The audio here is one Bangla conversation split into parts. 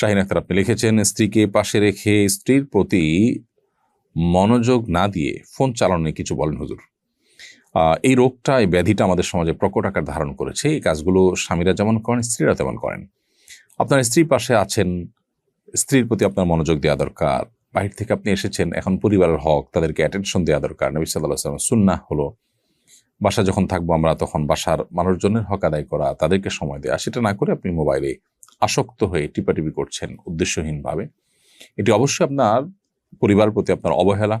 শাহিন আখতার আপনি লিখেছেন, স্ত্রীকে পাশে রেখে স্ত্রীর প্রতি মনোযোগ না দিয়ে ফোন চালানো নিয়ে কিছু বলেন হুজুর। এই রোগটা, এই ব্যাধিটা আমাদের সমাজে প্রকট আকার ধারণ করেছে। এই কাজগুলো স্বামীরা যেমন করেন, স্ত্রীরা তেমন করেন। আপনার স্ত্রীর পাশে আছেন, স্ত্রীর প্রতি আপনার মনোযোগ দেওয়া দরকার। বাহির থেকে আপনি এসেছেন, এখন পরিবারের হক, তাদেরকে অ্যাটেনশন দেওয়া দরকার। নবী সাল্লাহ সাল্লাম সুন্না হলো বাসা যখন থাকব আমরা, তখন বাসার মানুষজনের হক আদায় করা, তাদেরকে সময় দেওয়া। সেটা না করে আপনি মোবাইলে আসক্ত হয়ে টিপাটিপি করছেন উদ্দেশ্যহীনভাবে। এটি অবশ্যই আপনার পরিবার প্রতি আপনার অবহেলা,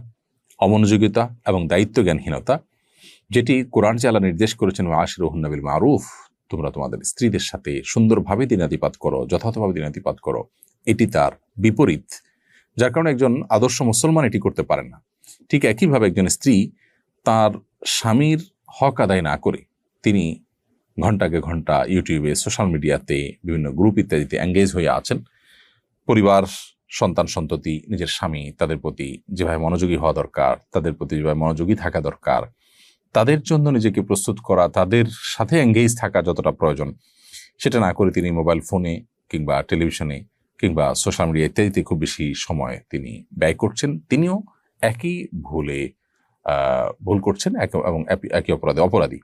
অমনোযোগিতা এবং দায়িত্বজ্ঞানহীনতা, যেটি কোরআন আল্লাহ নির্দেশ করেছেন আশির রহুন্নবিল মারুফ তোমরা তোমাদের স্ত্রীদের সাথে সুন্দরভাবে দিনাতিপাত করো, যথাযথভাবে দিনাতিপাত করো, এটি তার বিপরীত। যার কারণে একজন আদর্শ মুসলমান এটি করতে পারেন না। ঠিক একইভাবে একজন স্ত্রী তার স্বামীর হক আদায় না করে তিনি ঘন্টাকে ঘণ্টা ইউটিউবে, সোশ্যাল মিডিয়াতে, বিভিন্ন গ্রুপ ইত্যাদিতে এঙ্গেজ হয়ে আছেন। পরিবার, সন্তান, সন্ততি, নিজের স্বামী, তাদের প্রতি যেভাবে মনোযোগী হওয়া দরকার, তাদের প্রতি যেভাবে মনোযোগী থাকা দরকার, তাদের জন্য নিজেকে প্রস্তুত করা, তাদের সাথে এঙ্গেজ থাকা যতটা প্রয়োজন, সেটা না করে তিনি মোবাইল ফোনে কিংবা টেলিভিশনে কিংবা সোশ্যাল মিডিয়া ইত্যাদিতে খুব বেশি সময় তিনি ব্যয় করছেন। তিনিও একই ভুলে ভুল করছেন এবং একই- একই অপরাধে, অপরাধী।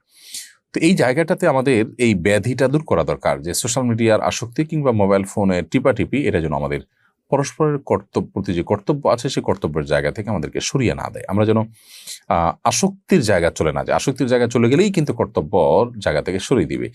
তো এই জায়গাটাতে আমাদের এই ব্যাধিটা দূর করা দরকার যে সোশ্যাল মিডিয়ার আসক্তি কিংবা মোবাইল ফোনের টিপাটিপি এটা যেন আমাদের পরস্পরের কর্তব্য প্রতি যে কর্তব্য আছে সেই কর্তব্যের জায়গা থেকে আমাদেরকে সরিয়ে না দেয়। আমরা যেন আসক্তির জায়গা চলে না যায় আসক্তির জায়গা চলে গেলেই কিন্তু কর্তব্যর জায়গা থেকে সরিয়ে দিবে।